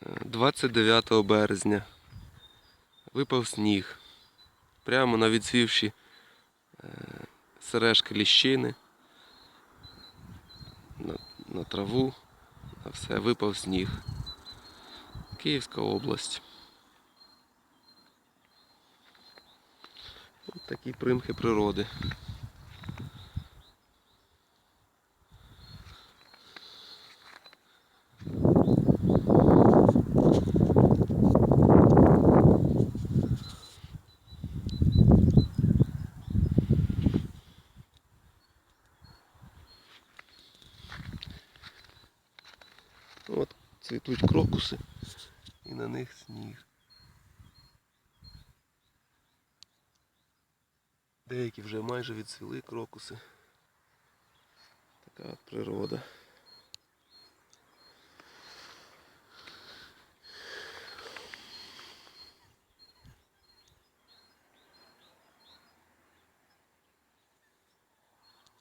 29 березня випав сніг. Прямо на відсвівші е, сережки ліщини. На, на траву, на все, випав сніг. Київська область. Ось такі примхи природи. От цвітуть крокуси і на них сніг. Деякі вже майже відцвіли крокуси. Така от природа.